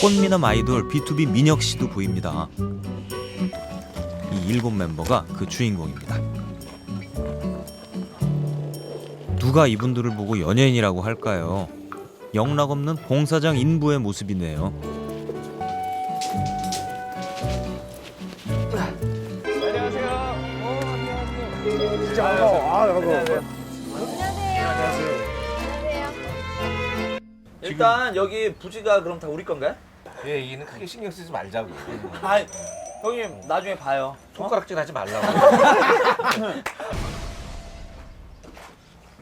꽃미남 아이돌 B2B 민혁 씨도 보입니다. 이 일곱 멤버가 그 주인공입니다. 누가 이분들을 보고 연예인이라고 할까요? 영락 없는 공사장 인부의 모습이네요. 일단 여기 부지가 그럼 다 우리 건가요? 예, 얘는 크게 신경 쓰지 말자고. 아 형님 나중에 봐요. 손가락질 하지 말라고.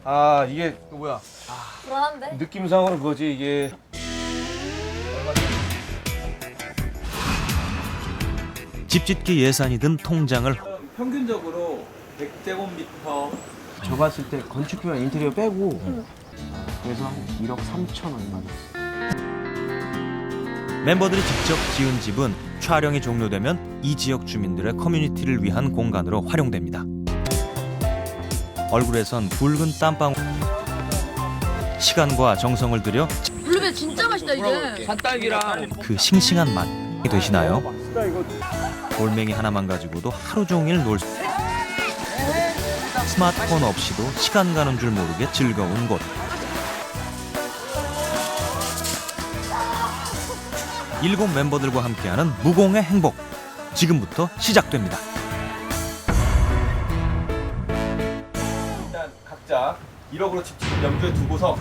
아, 이게 이거 뭐야? 불안한데? 느낌상으로 그거지, 이게. 집짓기 예산이 든 통장을 평균적으로 100제곱미터 저 봤을 때 건축비랑 인테리어 빼고 그래서 한 1억 3천 얼마 됐어. 멤버들이 직접 지은 집은 촬영이 종료되면 이 지역 주민들의 커뮤니티를 위한 공간으로 활용됩니다. 얼굴에선 붉은 땀방 시간과 정성을 들여 블루베리 진짜 맛있다 이게. 산딸기랑 그 싱싱한 맛이 되시나요? 돌멩이 하나만 가지고도 하루 종일 놀 수... 스마트폰 없이도 시간 가는 줄 모르게 즐거운 곳. 일곱 멤버들과 함께하는 무공의 행복. 지금부터 시작됩니다. 일단 각자 1억으로 집집을 염두에 두고서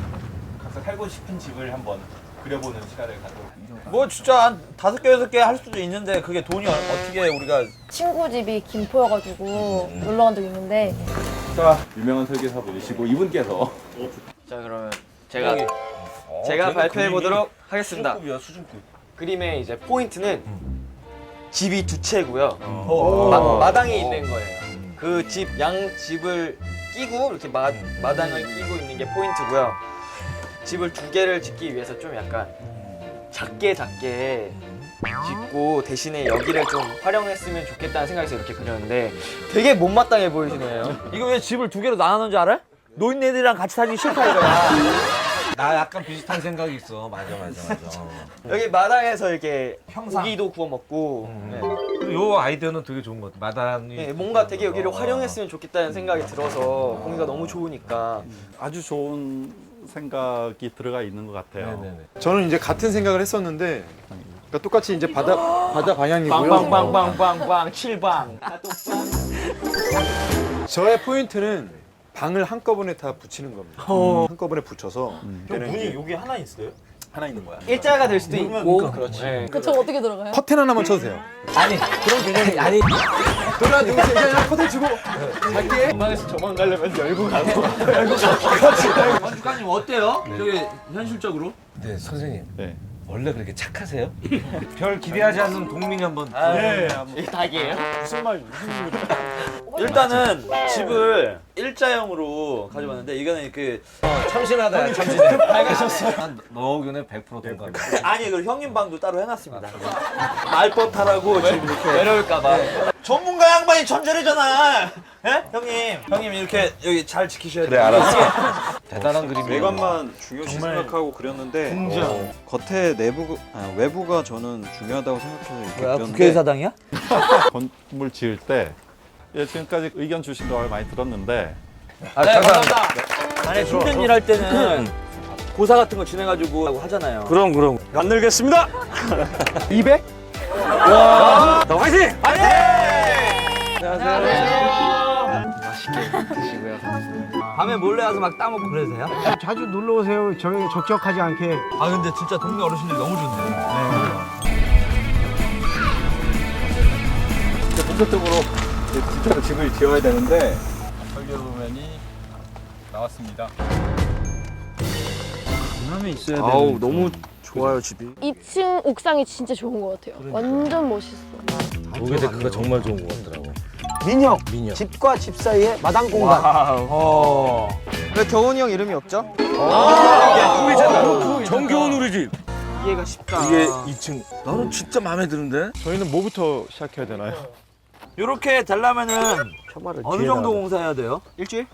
각자 살고 싶은 집을 한번 그려보는 시간을 갖도록. 뭐 진짜 한 다섯 개 여섯 개 할 수도 있는데 그게 돈이 어- 어떻게 우리가 친구 집이 김포여가지고 놀러 간 적 있는데 자, 유명한 설계사 분이시고 이분께서 자 그러면 제가 제가 발표해 보도록 하겠습니다. 수준급이야, 수준급. 그림의 이제 포인트는 집이 두 채고요. 어. 마, 마당이 있는 거예요. 그 집 양 집을 끼고 이렇게 마, 마당을 끼고 있는 게 포인트고요. 집을 두 개를 짓기 위해서 좀 약간 작게 작게 짓고 대신에 여기를 좀 활용했으면 좋겠다는 생각에서 이렇게 그렸는데 되게 못마땅해 보이시네요. 이거 왜 집을 두 개로 나눠놓은지 알아? 노인네들이랑 같이 살기 싫다 이거야. 나 약간 비슷한 생각이 있어. 맞아, 맞아, 맞아. 여기 마당에서 이렇게 평상. 고기도 구워 먹고 네. 요 아이디어는 되게 좋은 것 같아. 마당이. 네, 뭔가 되게 여기를 어. 활용했으면 좋겠다는 생각이 들어서 공기가 너무 좋으니까 아주 좋은 생각이 들어가 있는 것 같아요. 네네네. 저는 이제 같은 생각을 했었는데 그러니까 똑같이 이제 바다 바다 방향이고요. 빵빵빵빵빵빵 칠방. 저의 포인트는 방을 한꺼번에 다 붙이는 겁니다. 한꺼번에 붙여서 얘는 문이 이제 여기 하나 있어요? 하나 있는 거야. 일자가 될 수도 있고 그렇지. 네. 그저 어떻게 들어가요? 커튼 하나만 쳐주세요. 아니, 그런 개념이 아니. 돌아 누구세요? 그냥 커튼 치고 갈게. 방에서 저만 가려면 열고 가고. 건축가님 어때요? 저기 현실적으로? 네, 선생님. 네. 원래 그렇게 착하세요? 별 기대하지 않는 동민이 한번. 네, 이게 닭이에요? 무슨 말 무슨 일단은 집을 일자형으로 가져봤는데 이거는 그 참신하다, 참신해. 빨개졌어. 너 의견에 100% 동감. 아니 그 형님 방도 따로 해놨습니다. 말버타라고 지금 이렇게 외로울까봐. 전문가 양반이 전설이잖아. 예? 형님, 형님 이렇게 여기 잘 지키셔야 돼요. 그래, 알았어. 대단한 그림이에요. 외관만 중요시 생각하고 그렸는데 어, 겉에 내부 아, 외부가 저는 중요하다고 생각해서 이렇게 그렸는데 국회의사당이야? 건물 지을 때 예, 지금까지 의견 주신 거 많이 들었는데 아, 네, 감사합니다. 아니 힘든 일 할 때는 고사 같은 거 진행가지고 하잖아요. 그럼 그럼 만들겠습니다. 200? 와, 너 화이팅! 밤에 몰래 와서 막 따먹고 그러세요? 자주 놀러 오세요. 저희 적적하지 않게. 아 근데 진짜 동네 어르신들 너무 좋네. 본격적으로 진짜로 집을 지어야 되는데 설계도면이 나왔습니다. 아우 너무 좋아요 집이. 2층 옥상이 진짜 좋은 것 같아요. 완전 멋있어. 목에 데크가 정말 좋은 것 같더라고. 민혁. 민혁. 집과 집 사이에 마당 공간. 어. 왜 겨훈이 형 이름이 없죠? 정겨운 우리 집. 이해가 쉽다. 이게 2층. 나는 진짜 마음에 드는데? 저희는 뭐부터 시작해야 되나요? 이렇게 되려면은 처마를 어느 뒤에다가. 정도 공사해야 돼요? 일주일?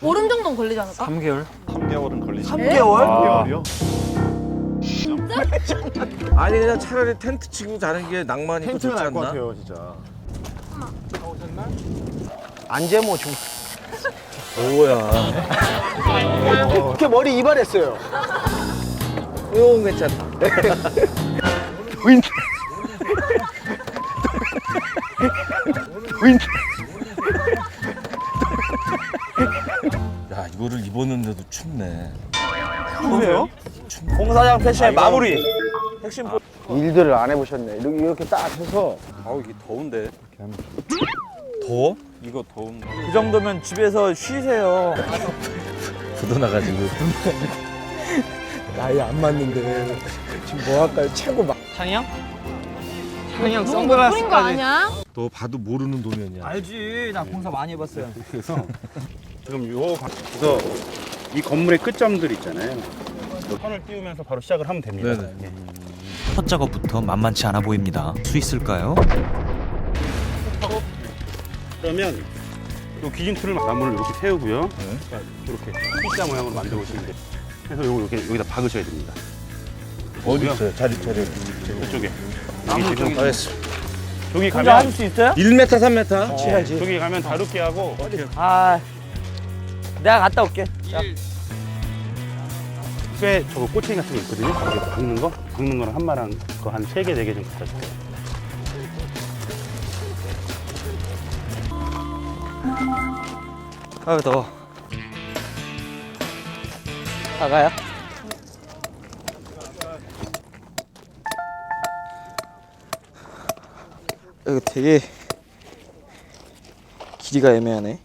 보름 정도는 걸리지 않을까? 3개월? 3개월은 걸리죠. 3개월? 3개월이요? 진짜 아니 그냥 차라리 텐트 치고 자는 게 낭만이 더 좋지 텐트가 날것 않나? 같아요, 진짜. 안재모 중. 뭐야? 이렇게 머리 이발했어요. 오 괜찮다. 야 이거를 입었는데도 춥네. 그래요? 공사장 패션의 마무리. 핵심 포 일들을 안 해보셨네. 이렇게, 이렇게 딱 해서 아우 이게 더운데. 더워? 이거 더운데. 그 정도면 집에서 쉬세요. 묻어나가지고. 나이 안 맞는데 지금 뭐 할까요? 최고 막. 창영? 창 못 뿌린 거 아니야? 너 봐도 모르는 도면이야. 알지. 나 공사 많이 해봤어요. 지금 요 그래서 이 건물의 끝점들 있잖아요. 선을 띄우면서 바로 시작을 하면 됩니다. 네네. 예. 첫 작업부터 만만치 않아 보입니다. 수 있을까요? 그러면 요 기준틀을 나무를 이렇게 세우고요. 자, 이렇게 T자 모양으로 만들어 보시면 돼요. 그래서 요거 이렇게 여기다 박으셔야 됩니다. 어디 있어요? 자리 자리. 이쪽에. 여기 지금 알겠어. 저기 혼자 가면 하실 수 있어요? 1m 3m. 저기 가면 다루기 하고 아, 내가 갔다 올게. 꽤 저거 꼬챙이 같은 거 있거든요. 거기 박는 거, 박는 거랑 한 마랑 그거 한세 개, 네개 정도 갖다 줄게요. 아유 더워 나가요? 이거 되게 길이가 애매하네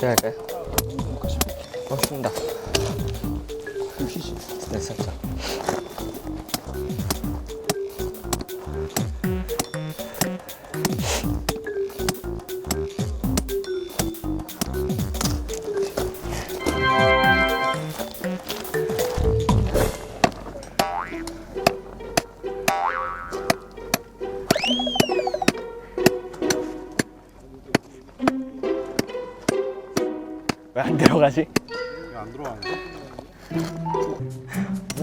제가 할까요? 고맙습니다 네 살짝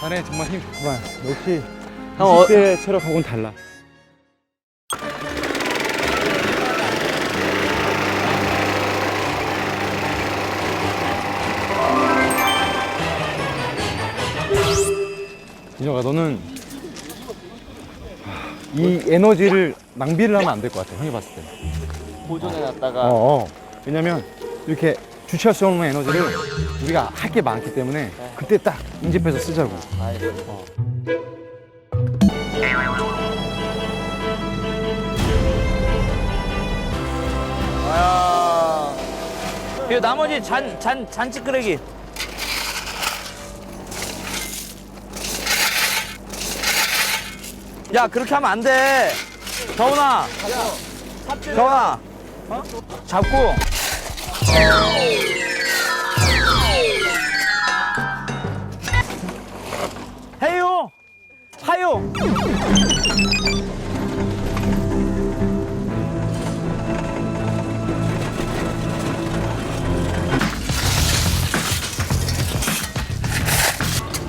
자네 정말 힘 좋구만. 역시 형 어, 20대 체력하고는 달라. 민혁아 너는 이 에너지를 낭비를 하면 안 될 것 같아 형이 봤을 때. 보존해놨다가 어, 어. 왜냐면 이렇게 주체할 수 없는 에너지를 우리가 할 게 많기 때문에 그때 딱 인집해서 쓰자고. 어. 아. 이 나머지 잔, 잔, 잔 찌끄레기. 야, 그렇게 하면 안 돼. 정훈아. 정훈아. 잡고. 하요.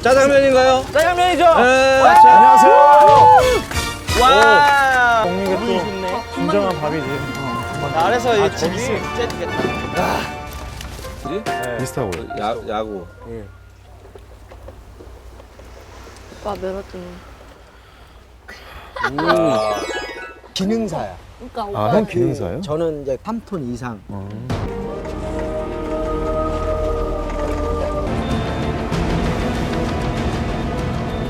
짜장면인가요? 짜장면이죠? 네. 안녕하세요. 와 이게 또 진정한 밥이지. 아래서 이 집이 진짜 되겠다 비슷하고. 야 야구. 오빠 메로드. 기능사야. 그러니까 오빠 아, 형 기능사예요? 저는 이제 3톤 이상 어.